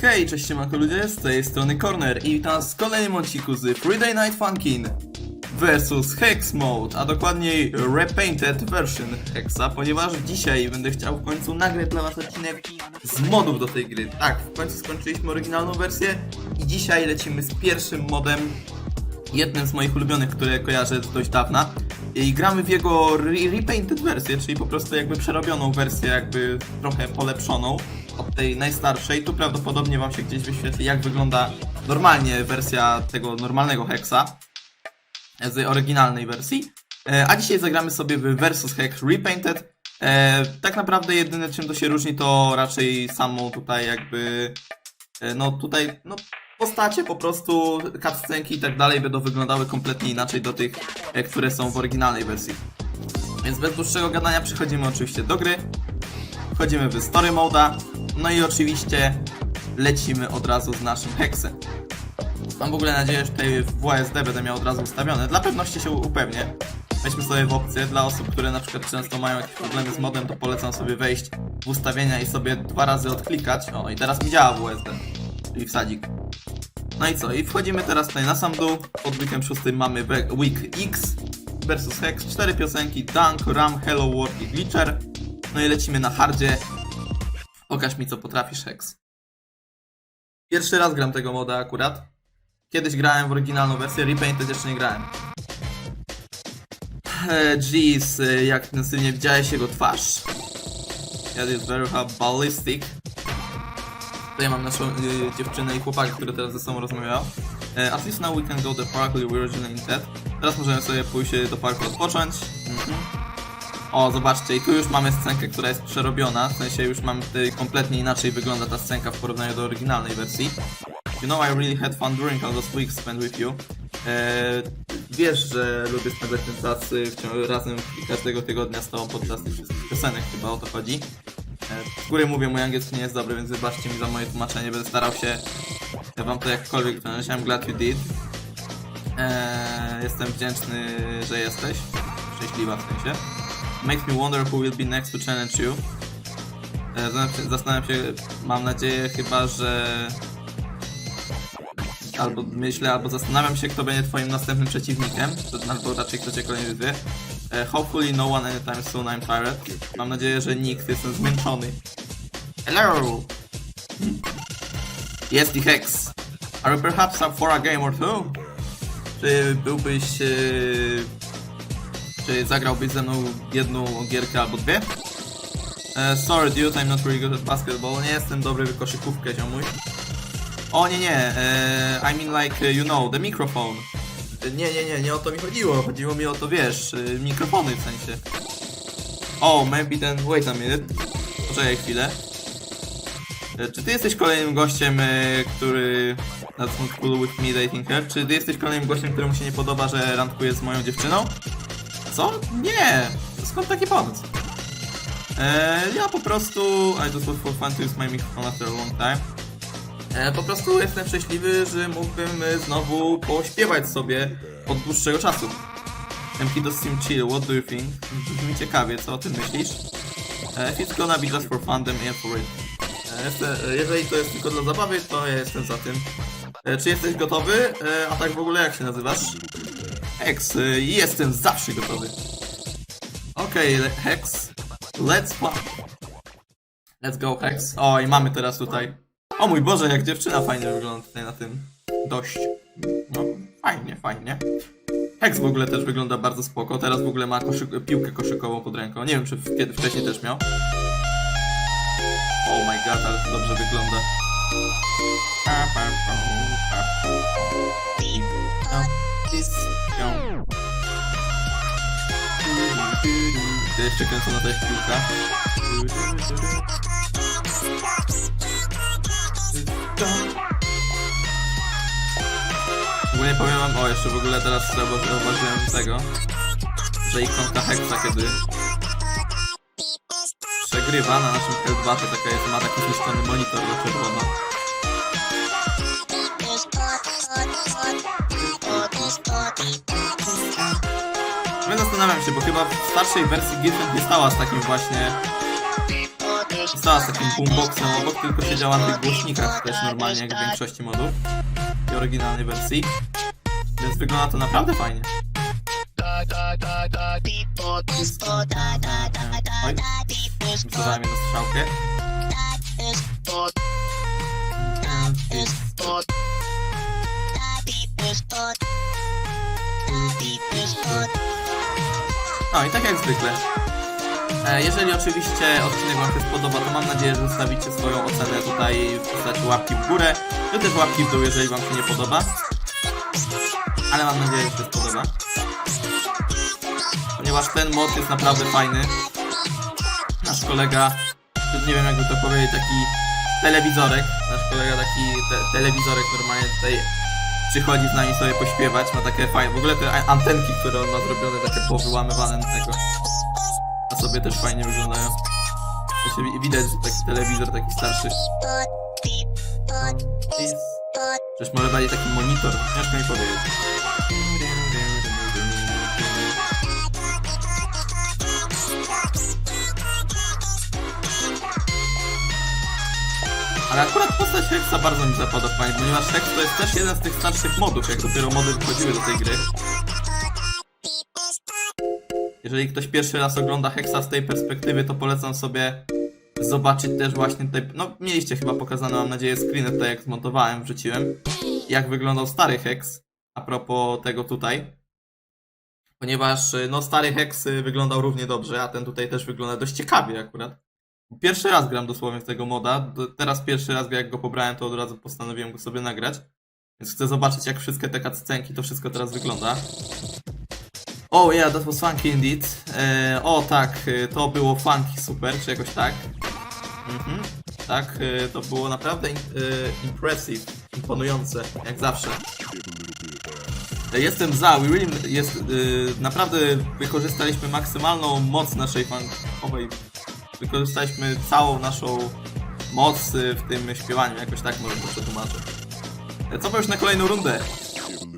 Hej, cześć siemanko ludzie, z tej strony Corner i witam w kolejnym odcinku z Friday Night Funkin' versus Hex Mode, a dokładniej Repainted version Hexa, ponieważ dzisiaj będę chciał w końcu nagrać dla was odcinek z modów do tej gry. Tak, w końcu skończyliśmy oryginalną wersję i dzisiaj lecimy z pierwszym modem, jednym z moich ulubionych, które kojarzę z dość dawna. I gramy w jego re repainted wersję, czyli po prostu jakby przerobioną wersję, jakby trochę polepszoną od tej najstarszej. Tu prawdopodobnie wam się gdzieś wyświetli, jak wygląda normalnie wersja tego normalnego Hexa z oryginalnej wersji. E, A dzisiaj zagramy sobie w Versus Hex Repainted. E, tak naprawdę jedyne czym to się różni to raczej samą tutaj jakby e, no tutaj no postacie po prostu cutscenki i tak dalej będą wyglądały kompletnie inaczej do tych, e, które są w oryginalnej wersji. Więc bez dłuższego gadania przechodzimy oczywiście do gry. Wchodzimy w Story Moda. No i oczywiście lecimy od razu z naszym Hexem. Mam w ogóle nadzieję, że tutaj w WSD będę miał od razu ustawione. Dla pewności się upewnię. Weźmy sobie w opcję. Dla osób, które na przykład często mają jakieś problemy z modem, to polecam sobie wejść w ustawienia i sobie dwa razy odklikać. O, i teraz mi działa WSD, czyli wsadzik. No i co? I wchodzimy teraz tutaj na sam dół. Pod weekiem szóstym mamy we- Week X versus Hex. Cztery piosenki. Dunk, Ram, Hello World i Glitcher. No i lecimy na hardzie. Pokaż mi co potrafisz Hex. Pierwszy raz gram tego moda akurat. Kiedyś grałem w oryginalną wersję, Repainted jeszcze nie grałem. Jeez, jak ten sylnie widziałeś jego twarz. That is very ballistic. Tutaj mam naszą y, dziewczynę i chłopaka, które teraz ze sobą rozmawiają. E, at least now we can go to the park we were originally intended. Teraz możemy sobie pójść e, do parku odpocząć. Mhm. O, zobaczcie, i tu już mamy scenkę, która jest przerobiona. W sensie już mamy tutaj kompletnie inaczej wygląda ta scenka w porównaniu do oryginalnej wersji. You know I really had fun during all those weeks spent with you. Eee, wiesz, że lubię spędzać ten czas y, razem każdego tygodnia z tobą podczas tych wszystkich piosenek, chyba o to chodzi. Eee, z góry mówię, mój angielski nie jest dobry, więc wybaczcie mi za moje tłumaczenie, będę starał się ja wam to jakkolwiek tłumaczyć. I'm glad you did. Eee, jestem wdzięczny, że jesteś. Szczęśliwa w sensie. Makes me wonder who will be next to challenge you. Eee, zastanawiam się- mam nadzieję chyba, że albo myślę, albo zastanawiam się, kto będzie twoim następnym przeciwnikiem, albo raczej kto cię kolejny wie. E, hopefully no one anytime soon, I'm tired. Mam nadzieję, że nikt, jestem zmęczony. Hello! Jest i Hex. Are you perhaps up for a game or two? Czy byłbyś... E, czy zagrałbyś ze mną jedną gierkę albo dwie? E, sorry dude, I'm not really good at basketball. Nie jestem dobry w koszykówkę, ziomuś. O nie, nie, e, I mean like, you know, the microphone. E, Nie, nie, nie, nie o to mi chodziło. Chodziło mi o to, wiesz, mikrofony w sensie. O, maybe then, wait a minute. Poczekaj chwilę. Czy ty jesteś kolejnym gościem, który... That's not cool with me dating her? Czy ty jesteś kolejnym gościem, któremu się nie podoba, że randkuje z moją dziewczyną? Co? Nie! Skąd taki pomysł? E, ja po prostu... I just for fun to use my microphone after a long time. E, po prostu jestem szczęśliwy, że mógłbym e, znowu pośpiewać sobie od dłuższego czasu. MK does seem chill, what do you think? Brzmi ciekawie, co o tym myślisz? E, if it's gonna be just for fun, then yeah for it. E, jestem, e, jeżeli to jest tylko dla zabawy, to ja jestem za tym. E, czy jesteś gotowy? E, a tak w ogóle jak się nazywasz? Hex, e, jestem zawsze gotowy. Okej, le- Hex, let's fun. Let's go, Hex. O, i mamy teraz tutaj o mój Boże, jak dziewczyna fajnie wygląda tutaj na tym. Dość. No, fajnie, fajnie. Hex w ogóle też wygląda bardzo spoko. Teraz w ogóle ma piłkę koszykową pod ręką. Nie wiem, czy kiedy wcześniej też miał. Oh my god, ale to dobrze wygląda. To jeszcze kręcona też piłka. W ogóle powiem wam, o jeszcze w ogóle teraz zauwa- zauważyłem tego, że ikonka Hexa kiedy przegrywa na naszym headbacie taka jest, ma taki zniszczony monitor na czerwono. Ja zastanawiam się, bo chyba w starszej wersji Gilfred nie stała z takim właśnie z puszczała z takim boomboxem obok, tylko siedziała na tych głośnikach też normalnie jak w większości modów i oryginalnej wersji. Więc wygląda to naprawdę fajnie. Oj, zadałem jedną strzałkę. No i tak jak zwykle. E, Jeżeli oczywiście odcinek Wam się spodoba, to mam nadzieję, że zostawicie swoją ocenę tutaj w postaci łapki w górę, czy też łapki w dół, jeżeli Wam się nie podoba. Ale mam nadzieję, że się spodoba. Ponieważ ten mod jest naprawdę fajny. Nasz kolega, nie wiem jakby to powiedzieć, taki telewizorek. Nasz kolega taki te, telewizorek normalnie tutaj przychodzi z nami sobie pośpiewać. Ma takie fajne, w ogóle te antenki, które on ma zrobione, takie powyłamywane tego. A sobie też fajnie wyglądają. Wi- widać, że taki telewizor, taki starszy. Przecież może bardziej taki monitor, ciężko mi powiedzieć. Ale akurat postać Hexa bardzo mi zapadła fajnie, ponieważ Hex to jest też jeden z tych starszych modów, jak dopiero mody wychodziły do tej gry. Jeżeli ktoś pierwszy raz ogląda Hexa z tej perspektywy, to polecam sobie zobaczyć też właśnie tutaj, no mieliście chyba pokazane, mam nadzieję, screeny tutaj jak zmontowałem, wrzuciłem, jak wyglądał stary Hex, a propos tego tutaj. Ponieważ, y, no, stary Hex y, wyglądał równie dobrze, a ten tutaj też wygląda dość ciekawie akurat. Pierwszy raz gram dosłownie w tego moda, teraz pierwszy raz jak go pobrałem, to od razu postanowiłem go sobie nagrać. Więc chcę zobaczyć jak wszystkie te cutscenki, to wszystko teraz wygląda. Oh yeah, that was funky indeed. E, o tak, e, to było funky super, czy jakoś tak. Mhm. Tak, e, to było naprawdę e, impressive, imponujące, jak zawsze. Jestem za, we really jest, naprawdę wykorzystaliśmy maksymalną moc naszej funkowej. Wykorzystaliśmy całą naszą moc e, w tym śpiewaniu, jakoś tak może to przetłumaczę. E, Co powiesz na kolejną rundę?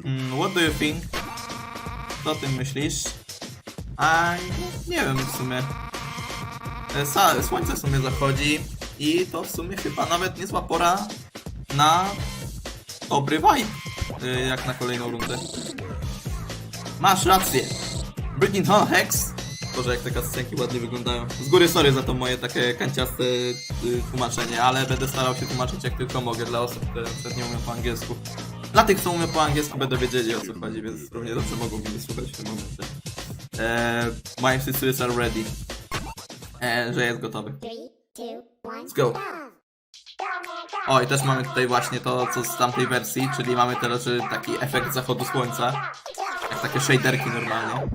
Mm, what do you think? Co o tym myślisz? A nie wiem w sumie. E, Słońce w sumie zachodzi i to w sumie chyba nawet niezła pora na dobry vibe, e, jak na kolejną rundę. Masz rację. Bridgerton Hex. Boże, jak te cutscenki ładnie wyglądają. Z góry sorry za to moje takie kanciaste y, tłumaczenie, ale będę starał się tłumaczyć jak tylko mogę dla osób, które na przykład nie umieją po angielsku. Dla tych, co umieją po angielsku, będą wiedzieli o co chodzi, więc równie dobrze mogą mnie wysłuchać w tym momencie. Eee, my sisters are ready. Eee, że jest gotowy. Let's go. O, i też mamy tutaj właśnie to, co z tamtej wersji, czyli mamy teraz że taki efekt zachodu słońca. Jak takie shaderki normalnie.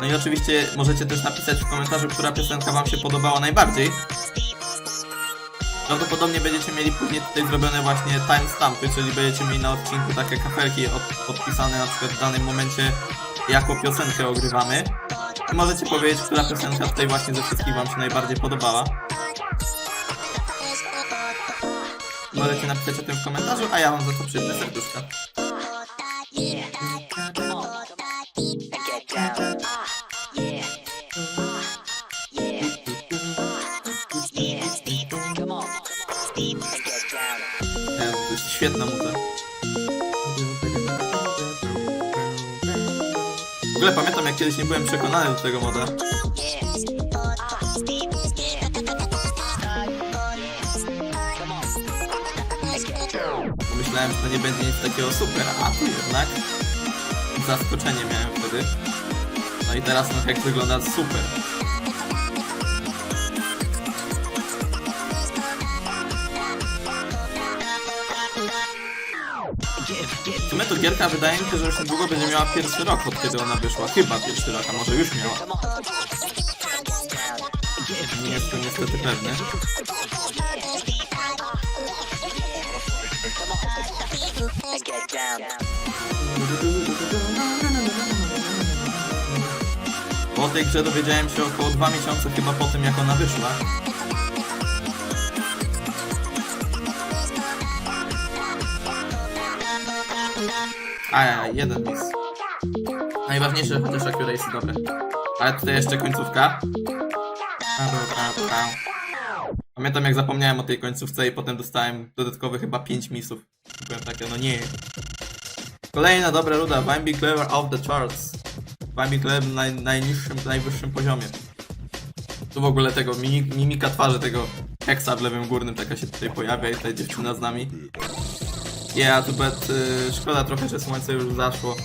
No i oczywiście możecie też napisać w komentarzu, która piosenka wam się podobała najbardziej. Prawdopodobnie będziecie mieli później tutaj zrobione właśnie timestampy, czyli będziecie mieli na odcinku takie kafelki od, podpisane na przykład w danym momencie jako piosenkę ogrywamy. I możecie powiedzieć, która piosenka tutaj właśnie ze wszystkich wam się najbardziej podobała. Możecie napisać o tym w komentarzu, a ja wam za to przyjdę serduszka. W ogóle pamiętam jak kiedyś nie byłem przekonany do tego moda. Myślałem, że to nie będzie nic takiego super, a tu jednak zaskoczenie miałem wtedy. No i teraz no jak wygląda super. To gierka wydaje mi się, że już niedługo będzie miała pierwszy rok od kiedy ona wyszła. Chyba pierwszy rok, a może już miała. Nie jestem niestety pewny. And get down. O tej grze dowiedziałem się około 2 miesiące chyba po tym jak ona wyszła. A, jeden mis. Najważniejsze chociaż accuracy dobre. Ale tutaj jeszcze końcówka. Pamiętam jak zapomniałem o tej końcówce i potem dostałem dodatkowe chyba 5 misów. Byłem takie, no nie. Kolejna dobra ruda, Bambi Clever off the charts. Bambi Clever na naj, najniższym, najwyższym poziomie. Tu w ogóle tego mimi, mimika twarzy tego heksa w lewym górnym taka się tutaj pojawia i tutaj dziewczyna z nami. Yeah, tu bet, y, szkoda trochę, że słońce już zaszło.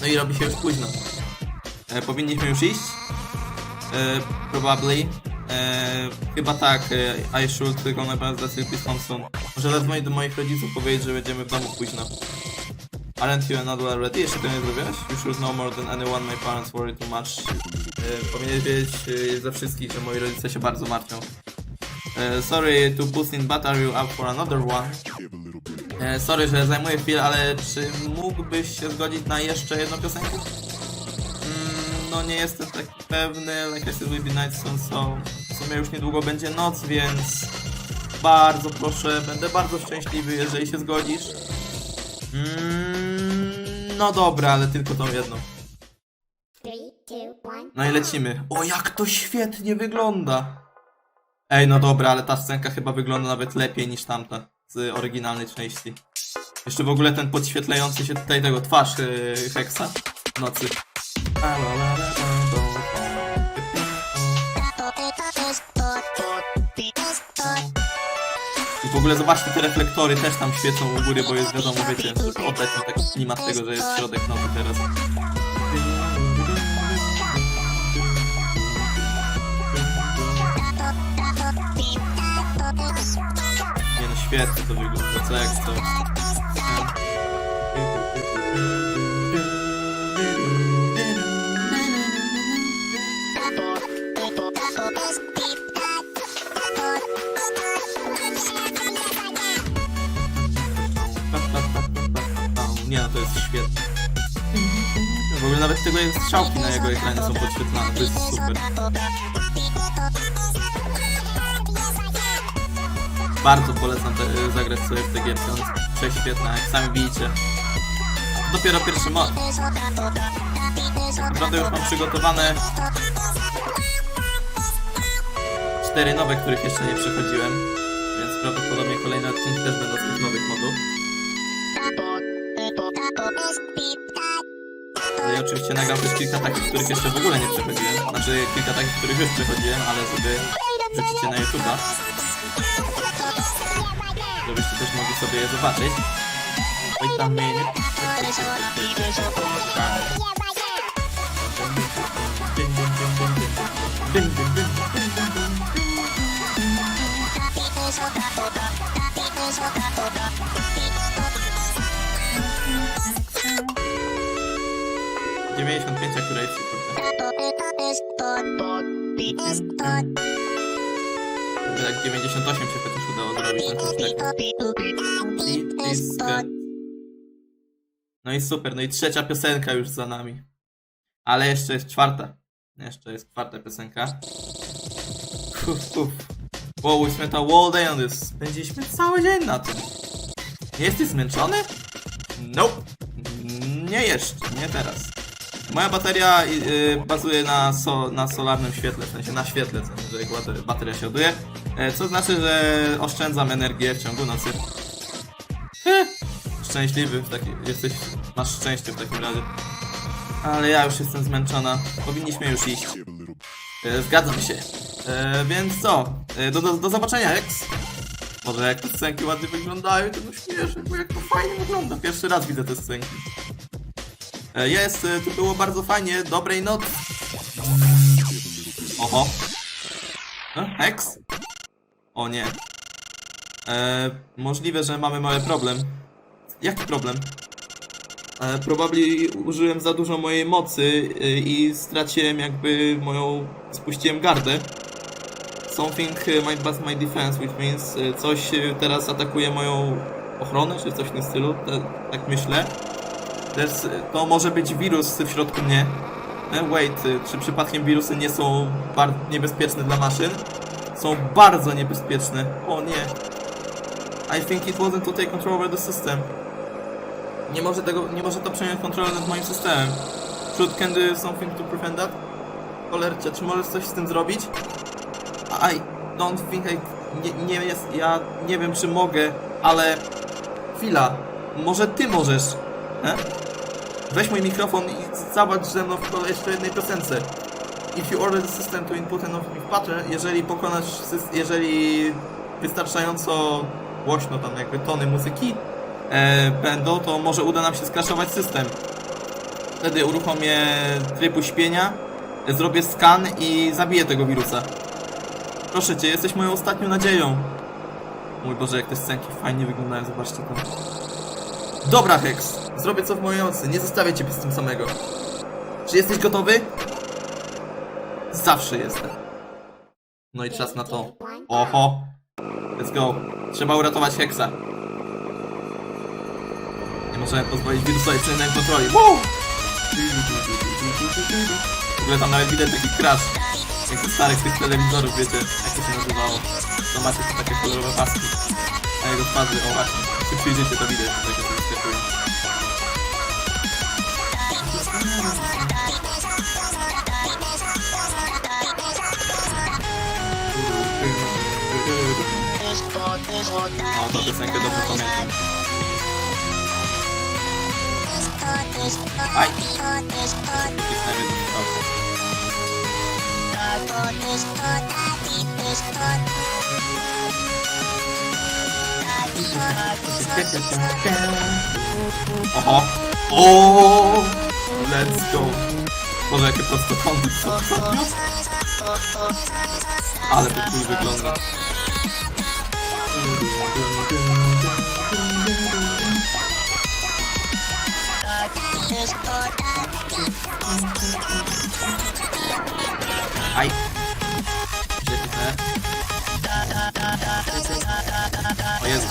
No i robi się już późno. E, powinniśmy już iść? E, probably. E, chyba tak, e, I should go na bardzo Thompson. Może zadzwonić do moich rodziców, powiedzieć, że będziemy w domu późno. Aren't you not well ready? Jeszcze to nie zrobiłeś? You should know more than anyone, my parents worry too much. E, powinieneś wiedzieć e, ze wszystkich, że moi rodzice się bardzo martwią. E, sorry to boost in, but are you up for another one? E, sorry, że zajmuję chwilę, ale czy mógłbyś się zgodzić na jeszcze jedną piosenkę? Mm, no nie jestem tak pewny, like I said, will be night soon, so w sumie już niedługo będzie noc, więc bardzo proszę, będę bardzo szczęśliwy, jeżeli się zgodzisz. Mm, no dobra, ale tylko tą jedną. No i lecimy. O, jak to świetnie wygląda! Ej, no dobra, ale ta scenka chyba wygląda nawet lepiej niż tamta z oryginalnej części. Jeszcze w ogóle ten podświetlający się tutaj tego twarz yy, Hexa w nocy. I w ogóle zobaczcie te reflektory też tam świecą u góry, bo jest wiadomo, wiecie, ten taki klimat tego, że jest środek nocy teraz. Świetnie to wygląda, co jak to. Nie no, to jest świetne. W ogóle nawet tego strzałki na jego ekranie są podświetlane, to jest super. Bardzo polecam te, zagrać sobie w te gierki, one są prześwietne, jak sami widzicie. Dopiero pierwszy mod. Naprawdę już mam przygotowane cztery nowe, których jeszcze nie przechodziłem, więc prawdopodobnie kolejne odcinki też będą z tych nowych modów. No i oczywiście nagram też kilka takich, których jeszcze w ogóle nie przechodziłem. Znaczy kilka takich, których już przechodziłem, ale sobie wrzucicie na YouTube'a. Żebyście też mogli sobie je zobaczyć. Wait tam minute. Dziewięćdziesiąt pięć akuracji, kurde. Kurde, Jak 98 się chociaż udało zrobić. No i super, no i trzecia piosenka już za nami. Ale jeszcze jest czwarta. Jeszcze jest czwarta piosenka. Uf, uf. Wow, we spent a whole day on this. Spędziliśmy cały dzień na tym. Nie jesteś zmęczony? Nope. Nie jeszcze, nie teraz. Moja bateria y, bazuje na, so, na solarnym świetle, w sensie na świetle, co- że jak bater- bateria się ładuje. E, Co znaczy, że oszczędzam energię w ciągu nocy. Heh, Szczęśliwy w takim, jesteś, masz szczęście w takim razie. Ale ja już jestem zmęczona. Powinniśmy już iść. E, Zgadzam się. E, więc co? E, do, do, do zobaczenia, X. Może jak te scenki ładnie wyglądają, to no śmieszne, bo jak to fajnie wygląda. Pierwszy raz widzę te scenki. E, Jest, e, to było bardzo fajnie. Dobrej nocy. Oho. E, Hex? O nie. E, możliwe, że mamy mały problem. Jaki problem? E, probably użyłem za dużo mojej mocy e, i straciłem jakby moją... spuściłem gardę. Something e, might bust my defense, which means e, coś teraz atakuje moją ochronę, czy coś w tym stylu, tak myślę. There's, to może być wirus w środku mnie. Wait, czy przypadkiem wirusy nie są niebezpieczne dla maszyn? Są bardzo niebezpieczne. O nie. I think it wasn't to take control over the system. Nie może tego, nie może to przejąć kontrolę nad moim systemem. Should can do something to prevent that? Cholercie, czy możesz coś z tym zrobić? I don't think I... Nie, nie jest... Ja nie wiem, czy mogę, ale... Chwila. Może ty możesz, he? Weź mój mikrofon i zobacz ze mną w jeszcze jednej piosence. If you order the system to input of pattern, jeżeli pokonasz, jeżeli wystarczająco głośno tam jakby tony muzyki e, będą, to może uda nam się skraszować system. Wtedy uruchomię tryb uśpienia, zrobię skan i zabiję tego wirusa. Proszę cię, jesteś moją ostatnią nadzieją. Mój Boże, jak te scenki fajnie wyglądają, zobaczcie to. Dobra, Hex, zrobię co w mojej mocy, nie zostawię ciebie z tym samego. Czy jesteś gotowy? Zawsze jestem. No i czas na to. Oho. Let's go. Trzeba uratować Hexa. Nie możemy pozwolić wirusowi przejąć kontroli. Woo! W ogóle tam nawet widać taki crash. Jak ze starych tych telewizorów, wiecie, jak to się nazywało. To macie takie kolorowe paski. A jego twarzy, o właśnie. Się przyjrzycie, to widać, No, to piosenkę dobrze pamiętam. Aj! Oho! O! Let's go! Boże, jakie prostokąty są. Ale to cool wygląda. Te? O Jezu.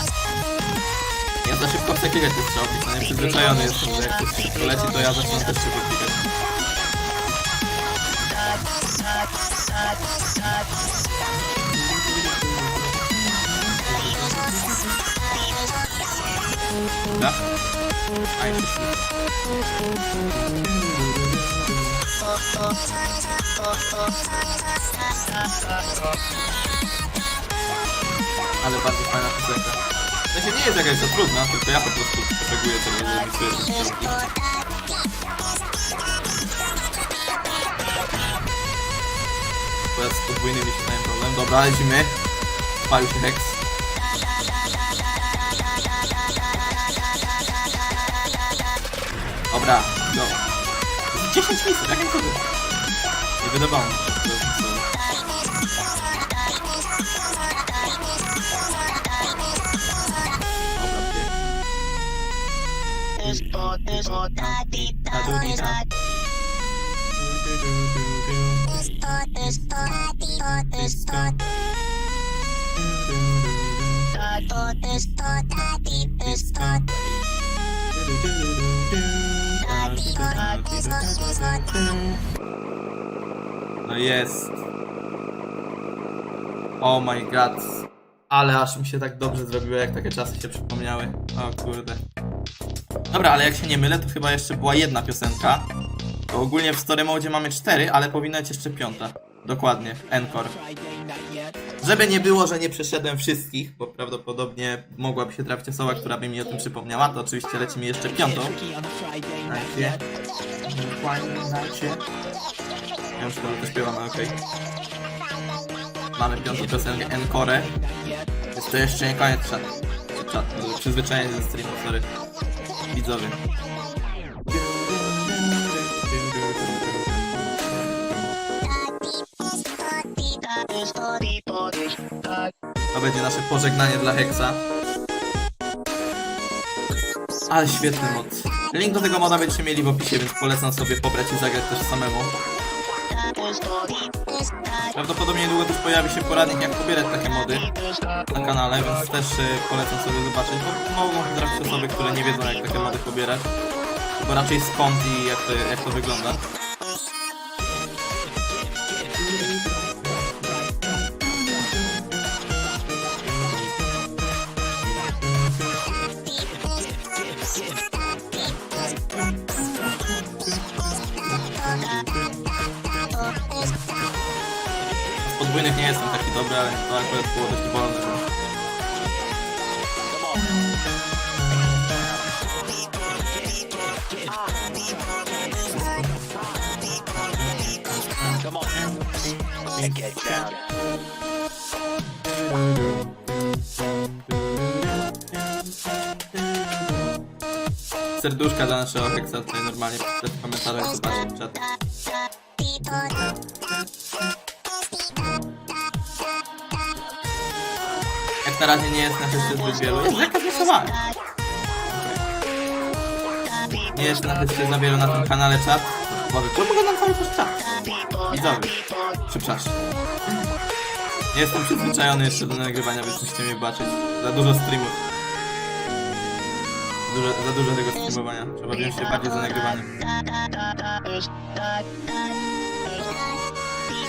Ja za szybko chcę klikać te strzałki, to nieprzyzwyczajony jestem, że jak to szybko leci, to ja zaczynam też szybko klikać. Da? Ale bardzo fajna piosenka. To się nie jest jakaś za trudna, tylko ja po prostu potrzebuję tego, żeby mi strzałki. Teraz z podwójnymi się mają problem. Dobra, lecimy. Palił się Hex. Dobra, go. 10 miejsc, jak to Nie wydawało mi się, że to jest miejscowe. Dobra, No jest. Oh my god. Ale aż mi się tak dobrze zrobiło, jak takie czasy się przypomniały. O kurde. Dobra, ale jak się nie mylę, to chyba jeszcze była jedna piosenka. To ogólnie w story mode mamy cztery, ale powinna być jeszcze piąta. Dokładnie, Encore. Żeby nie było, że nie przeszedłem wszystkich, bo prawdopodobnie mogłaby się trafić osoba, która by mi o tym przypomniała, to oczywiście lecimy jeszcze piątą. Dajcie. Dokładnie, dajcie. Ja już to śpiewam, ale okej. Mamy piątą piosenkę Encore. Jest to jeszcze nie koniec czat. Czat, przyzwyczajenie ze streamu, sorry. Widzowie. To będzie nasze pożegnanie dla Hexa. Ale świetny mod. Link do tego moda będziecie mieli w opisie, więc polecam sobie pobrać i zagrać też samemu. Prawdopodobnie niedługo też pojawi się poradnik jak pobierać takie mody na kanale, więc też y, polecam sobie zobaczyć, bo mogą trafić osoby, które nie wiedzą jak takie mody pobierać. Bo raczej skąd i jak to, jak to wygląda. Akurat było get down. Serduszka dla naszego Hexa tutaj normalnie przed komentarzem zobaczcie czat. Na razie nie jest nas jeszcze zbyt wielu. Jest zakaz głosowania. Nie jest nas jeszcze za wielu na tym kanale czat. Boże, czemu go nam cały czas czat? Widzowie, przepraszam. Nie jestem przyzwyczajony jeszcze do nagrywania, więc musicie mnie baczyć. Za dużo streamów. Dużo, za dużo tego streamowania. Trzeba wziąć się bardziej za nagrywaniem.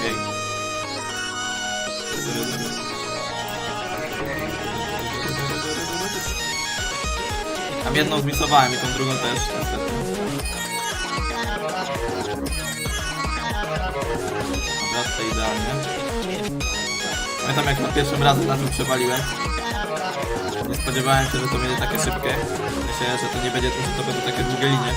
Ej. Tam jedną zmisowałem i tą drugą też. niestety. Dobra, to idealnie. Pamiętam jak na pierwszym razem na tym przewaliłem. Nie spodziewałem się, że to będzie takie szybkie. Myślałem, że to nie będzie, że to będą takie długie linie.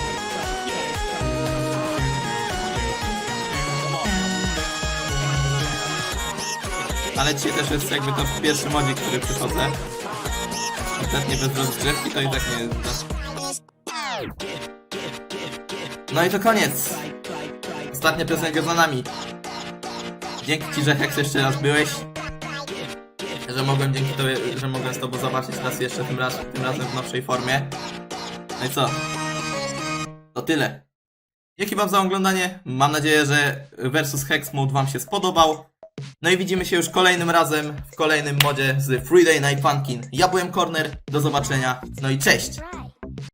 Ale dzisiaj też jest jakby to pierwszy modzik, który przychodzę. Kompletnie bez rozgrzewki, to i tak nie jest. No i to koniec. Ostatnia piosenka za nami. Dzięki Ci, że Hex jeszcze raz byłeś. Że mogłem dzięki Tobie, że mogłem z Tobą zobaczyć raz jeszcze, tym, raz, tym razem w nowszej formie. No i co? To tyle. Dzięki Wam za oglądanie. Mam nadzieję, że Versus Hex Mode Wam się spodobał. No i widzimy się już kolejnym razem w kolejnym modzie z Friday Night Funkin. Ja byłem Corner, do zobaczenia, no i cześć!